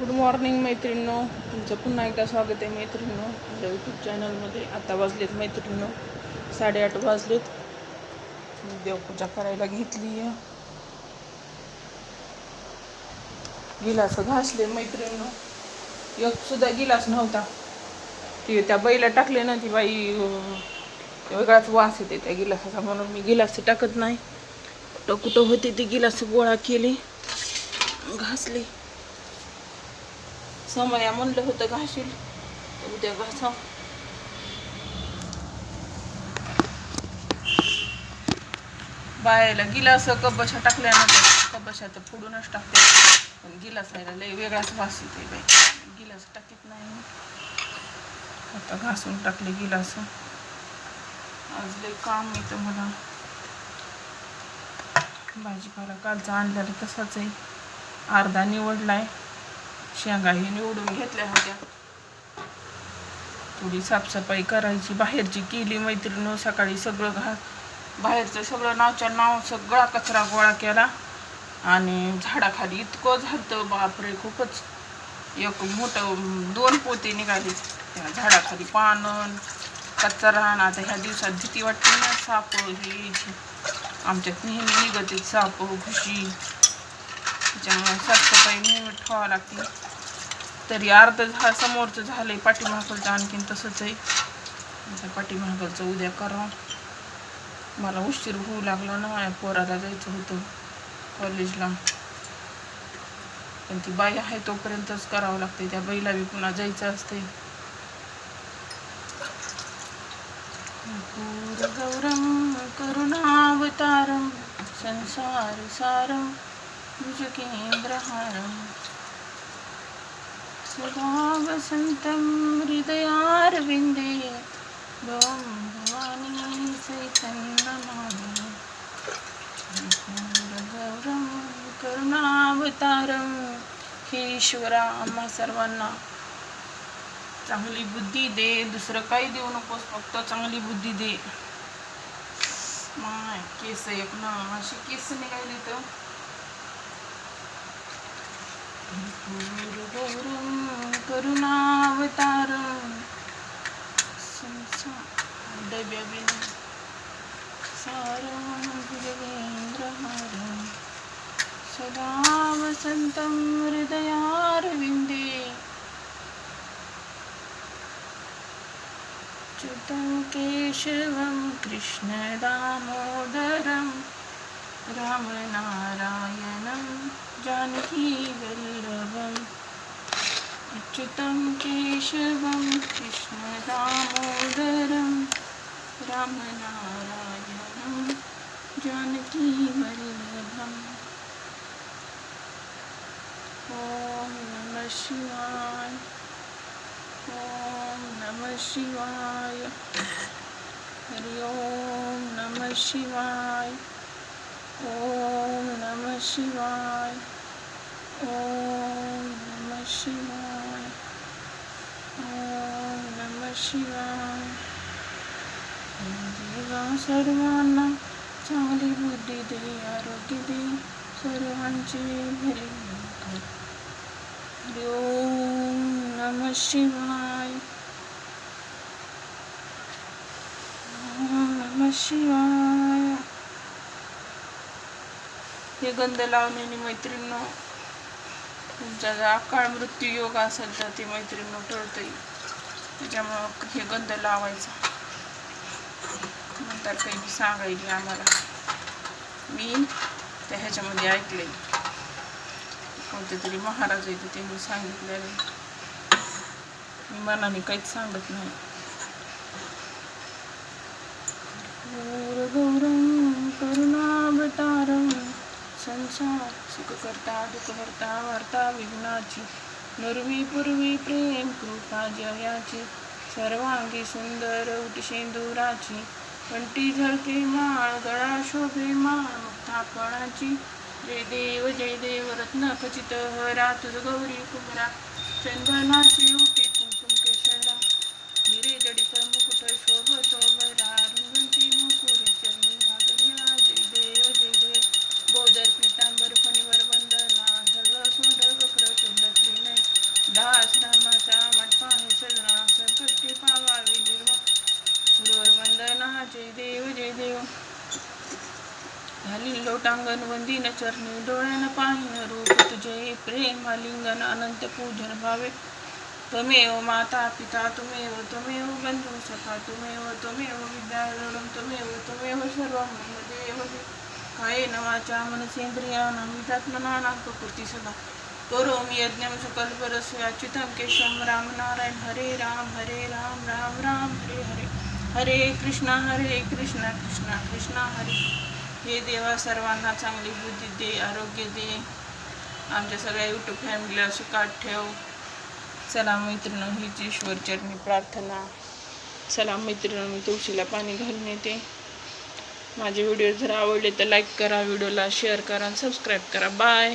Good morning मैत्रिणीनो. तुमचं पुन्हा एकदा स्वागत आहे मैत्रिणींनो. माझ्या यूट्यूब चॅनलमध्ये आता वाजलेत मैत्रिणींनो. साडेआठ वाजलेत. मी देवपूजा करायला घेतली आहे. गिलास घासले मैत्रिणींनो. एक सुद्धा गिलास नव्हता. ती त्या बाईला टाकले ना ती बाई वेगळाच वास येते त्या गिलासाचा. म्हणून मी गिलास टाकत नाही. कुठं कुठं होते ते गिलास गोळा केले घासली. समया म्हणलं होतं घाशील. उद्या घासा. बायाला गिलास कबशा टाकल्यानंतर कबशा तर फोडूनच टाकते. पण गिलास नाही लय वेगळाच वास येते बाई. गिलास टाकीत नाही आता घासून टाकले गिलास. आज लय काम येतं मला. भाजीपाला कालचा आणलेला तसाच आहे. अर्धा निवडलाय. शेंगाही निवडून घेतल्या होत्या. थोडी साफसफाई करायची बाहेरची केली मैत्रिणी सकाळी सगळं घा बाहेरचं सगळं नावच्या नाव सगळा कचरा गोळा केला आणि झाडाखाली इतकं झालं बापरे खूपच. एक मोठं दोन पोते निघाले. त्या झाडाखाली पानं कचरा आणि आता ह्या दिवसात भीती वाटते ना साप हे आमच्यात नेहमी निघते साप घुशी. त्याच्यामुळे साफसफाई नेहमी ठेवावं लागते. तरी अर्ध झा समोरचं झालंय पाठीमागचं आणखीन तसंच आहे. आता पाठीमागचं उद्या करा. मला उशीर होऊ लागला ना माझ्या पोराला जायचं होतं कॉलेजला पण ती बाई आहे तोपर्यंतच करावं लागते त्या बाईला बी पुन्हा जायचं असते गौरम करुणावतारम संसार सारम भुजगेंद्रहारम सदा वसन्तं हृदयारविन्दे भवं भवानी चैतन्यमानि। गौरं करुणावतारं हे ईश्वरा आम्हा सर्वांना। चांगली बुद्धी दे दुसरं काही देऊ नकोस फक्त चांगली बुद्धी दे। माय केस एक ना अशी केस निघाली तर? करुणावतारं संसार डब्या बिन सदा वसन्तं हृदयारविन्दे च्युतं केशवं कृष्णदामोदरं रामनारायणं जानकीवल्लभम् अच्युतं केशवं कृष्णदामोदरं रामनारायणं जानकीवल्लभम् ॐ नमः शिवाय ॐ नमः शिवाय हरि ओम नमः शिवाय। ओम नमः शिवाय ओम नमः शिवाय ओम नमः शिवाय देवा सर्वांना चांगली बुद्धी दे आरोग्य दे सर्वांचे भले हरि ओम नमः शिवाय ओम नमः शिवाय हे गंध लावण्याने मैत्रिणीनं तुमचा जर अकाळ मृत्यू योग असेल तर ते मैत्रिणींनो टळतं त्याच्यामुळं हे गंध लावायचा. नंतर काही बी सांगायली आम्हाला. मी त्या ह्याच्यामध्ये ऐकले कोणते तरी महाराज येते त्यांनी सांगितलेले मी मनाने काहीच सांगत नाही. गौरव करुणावतारा संसार सुखकर्ता दुःखहर्ता वार्ता विघ्नाची नुरवी पूर्वी प्रेम कृपा जयाची सर्वांगी सुंदर उटशेंदुराची कंठी झळके माळ गळा शोभे माळ मुक्तापणाची जय देव जय देव रत्न खचित हरा तुझ गौरी कुमरा चंदनाची उटी દેવ. હાલી લોટાંગન વંદીને ચરની ડોળાને પાણીને રૂપ જય પ્રેમ લિંગન અનંત પૂજન ભાવે. તમેવ માતા પિતા તમેવ તમેવ બંધુ સખા તમેવ તમેવ વિદ્યારણમ તમેવ તમેવ સર્વમ દેવ. કાયેન વાચા મનસેન્દ્રિયાણાં વિધાત્મનાનાં પ્રકૃતિ સદા. કરોમિ યજ્ઞમ સકલ પરસ્યાચ્યુતમ કેશમ, રામ નારાયણ, હરે રામ હરે રામ રામ રામ, હરે હરે. हरे कृष्णा हरे कृष्णा कृष्णा कृष्णा हरे. हे देवा सर्वांना चांगली बुद्धी दे आरोग्य दे. आमच्या सगळ्या यूट्यूब फॅमिलीला सुखात ठेव. चला मैत्रिणी हीच ईश्वर चरणी प्रार्थना. चला मैत्रिणी मी तुळशीला पाणी घालून येते. माझे व्हिडिओ जर आवडले तर लाईक करा व्हिडिओला शेअर करा सबस्क्राईब करा. बाय